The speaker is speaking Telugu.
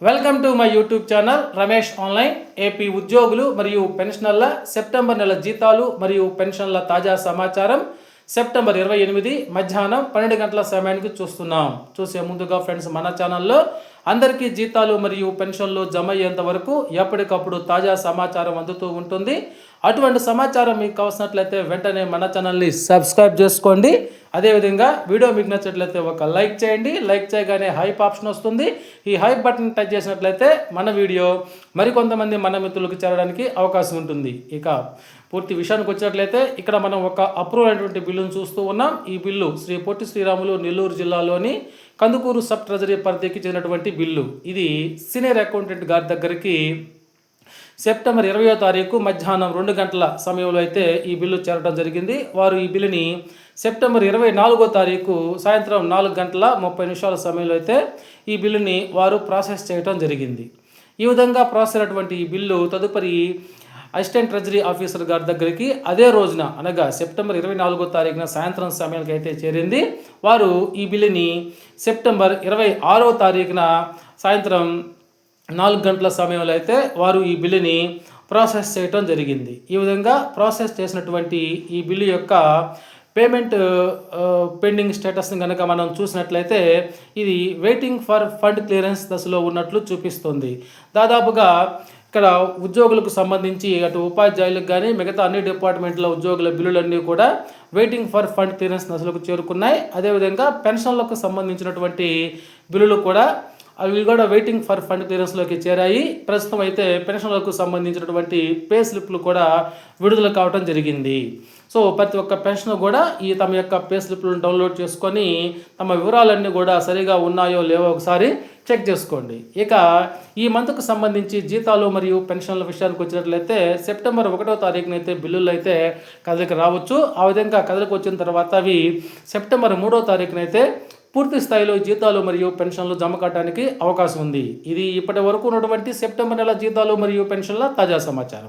Welcome to my YouTube channel Ramesh online AP ఉద్యోగులు మరియు పెన్షనర్ల సెప్టెంబర్ నెల జీతాలు మరియు పెన్షన్ల తాజా సమాచారం సెప్టెంబర్ ఇరవై ఎనిమిది మధ్యాహ్నం పన్నెండు గంటల సమయానికి చూస్తున్నాం. చూసే ముందుగా ఫ్రెండ్స్ మన ఛానల్లో అందరికీ జీతాలు మరియు పెన్షన్లు జమ అయ్యేంత వరకు ఎప్పటికప్పుడు తాజా సమాచారం అందుతూ ఉంటుంది. అటువంటి సమాచారం మీకు కావాల్సినట్లయితే వెంటనే మన ఛానల్ని సబ్స్క్రైబ్ చేసుకోండి. అదేవిధంగా వీడియో మీకు నచ్చినట్లయితే ఒక లైక్ చేయండి. లైక్ చేయగానే హైప్ ఆప్షన్ వస్తుంది. ఈ హైప్ బటన్ టచ్ చేసినట్లయితే మన వీడియో మరికొంతమంది మన మిత్రులకు చేరడానికి అవకాశం ఉంటుంది. ఇక పూర్తి విషయానికి వచ్చినట్లయితే ఇక్కడ మనం ఒక అప్రూవ్ అయినటువంటి బిల్లును చూస్తూ ఉన్నాం. ఈ బిల్లు శ్రీ పొట్టి శ్రీరాములు నెల్లూరు జిల్లాలోని కందుకూరు సబ్ ట్రెజరీ పరిధికి చెందినటువంటి బిల్లు. ఇది సీనియర్ అకౌంటెంట్ గారి దగ్గరికి సెప్టెంబర్ ఇరవయో తారీఖు మధ్యాహ్నం రెండు గంటల సమయంలో అయితే ఈ బిల్లు చేరడం జరిగింది. వారు ఈ బిల్లుని సెప్టెంబర్ ఇరవై నాలుగో తారీఖు సాయంత్రం నాలుగు గంటల ముప్పై నిమిషాల సమయంలో అయితే ఈ బిల్లుని వారు ప్రాసెస్ చేయడం జరిగింది. ఈ విధంగా ప్రాసెస్ అయినటువంటి ఈ బిల్లు తదుపరి అసిస్టెంట్ ట్రెజరీ ఆఫీసర్ గారి దగ్గరికి అదే రోజున అనగా సెప్టెంబర్ ఇరవై నాలుగో తారీఖున సాయంత్రం సమయానికి అయితే చేరింది. వారు ఈ బిల్లుని సెప్టెంబర్ ఇరవై ఆరో తారీఖున సాయంత్రం నాలుగు గంటల సమయంలో అయితే వారు ఈ బిల్లుని ప్రాసెస్ చేయటం జరిగింది. ఈ విధంగా ప్రాసెస్ చేసినటువంటి ఈ బిల్లు యొక్క పేమెంట్ పెండింగ్ స్టేటస్ని కనుక మనం చూసినట్లయితే ఇది వెయిటింగ్ ఫర్ ఫండ్ క్లియరెన్స్ దశలో ఉన్నట్లు చూపిస్తుంది. దాదాపుగా ఇక్కడ ఉద్యోగులకు సంబంధించి అటు ఉపాధ్యాయులకు కానీ మిగతా అన్ని డిపార్ట్మెంట్ల ఉద్యోగుల బిల్లులన్నీ కూడా వెయిటింగ్ ఫర్ ఫండ్ క్లియరెన్స్ దశలకు చేరుకున్నాయి. అదేవిధంగా పెన్షన్లకు సంబంధించినటువంటి బిల్లులు కూడా అవి కూడా వెయిటింగ్ ఫర్ ఫండ్ క్లియరెన్స్లోకి చేరాయి. ప్రస్తుతం అయితే పెన్షన్లకు సంబంధించినటువంటి పే స్లిప్లు కూడా విడుదల కావడం జరిగింది. సో ప్రతి ఒక్క పెన్షన్ కూడా ఈ తమ యొక్క పే స్లిప్లను డౌన్లోడ్ చేసుకొని తమ వివరాలన్నీ కూడా సరిగా ఉన్నాయో లేవో ఒకసారి చెక్ చేసుకోండి. ఇక ఈ మంత్కు సంబంధించి జీతాలు మరియు పెన్షన్ల విషయానికి వచ్చినట్లయితే సెప్టెంబర్ ఒకటో తారీఖున అయితే బిల్లులు అయితే కదలికి రావచ్చు. ఆ విధంగా కదలికి వచ్చిన తర్వాత అవి సెప్టెంబర్ మూడో తారీఖున అయితే పూర్తి స్థాయిలో జీతాలు మరియు పెన్షన్లు జమ కావడానికి అవకాశం ఉంది. ఇది ఇప్పటి వరకు ఉన్నటువంటి సెప్టెంబర్ నెల జీతాలు మరియు పెన్షన్ల తాజా సమాచారం.